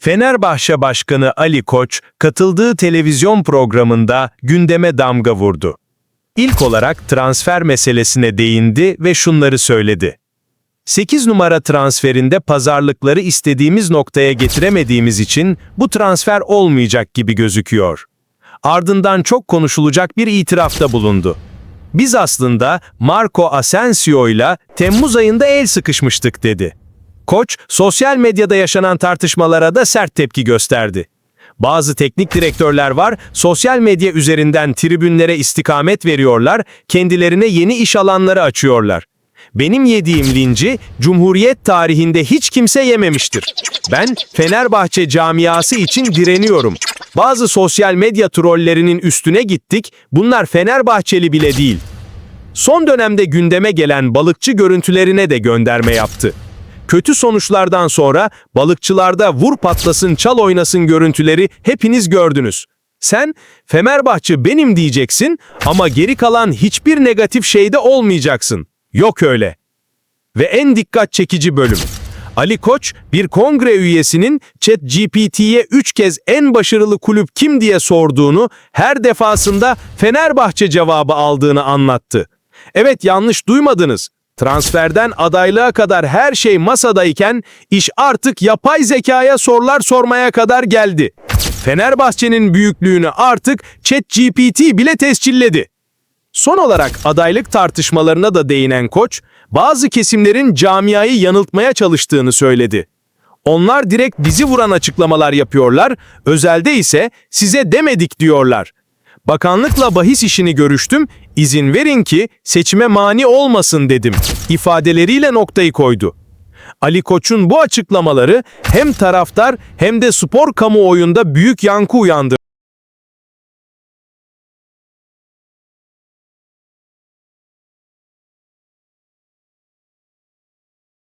Fenerbahçe Başkanı Ali Koç katıldığı televizyon programında gündeme damga vurdu. İlk olarak transfer meselesine değindi ve şunları söyledi. 8 numara transferinde pazarlıkları istediğimiz noktaya getiremediğimiz için bu transfer olmayacak gibi gözüküyor. Ardından çok konuşulacak bir itirafta bulundu. Biz aslında Marco Asensio ile Temmuz ayında el sıkışmıştık dedi. Koç, sosyal medyada yaşanan tartışmalara da sert tepki gösterdi. Bazı teknik direktörler var, sosyal medya üzerinden tribünlere istikamet veriyorlar, kendilerine yeni iş alanları açıyorlar. Benim yediğim linci Cumhuriyet tarihinde hiç kimse yememiştir. Ben Fenerbahçe camiası için direniyorum. Bazı sosyal medya trollerinin üstüne gittik, bunlar Fenerbahçeli bile değil. Son dönemde gündeme gelen balıkçı görüntülerine de gönderme yaptı. Kötü sonuçlardan sonra balıkçılarda vur patlasın çal oynasın görüntüleri hepiniz gördünüz. Sen Fenerbahçe benim diyeceksin ama geri kalan hiçbir negatif şeyde olmayacaksın. Yok öyle. Ve en dikkat çekici bölüm. Ali Koç bir kongre üyesinin ChatGPT'ye 3 kez en başarılı kulüp kim diye sorduğunu, her defasında Fenerbahçe cevabı aldığını anlattı. Evet yanlış duymadınız. Transferden adaylığa kadar her şey masadayken iş artık yapay zekaya sorular sormaya kadar geldi. Fenerbahçe'nin büyüklüğünü artık ChatGPT bile tescilledi. Son olarak adaylık tartışmalarına da değinen koç, bazı kesimlerin camiayı yanıltmaya çalıştığını söyledi. Onlar direkt bizi vuran açıklamalar yapıyorlar, özelde ise size demedik diyorlar. Bakanlıkla bahis işini görüştüm, izin verin ki seçime mani olmasın dedim. ifadeleriyle noktayı koydu. Ali Koç'un bu açıklamaları hem taraftar hem de spor kamuoyunda büyük yankı uyandırdı.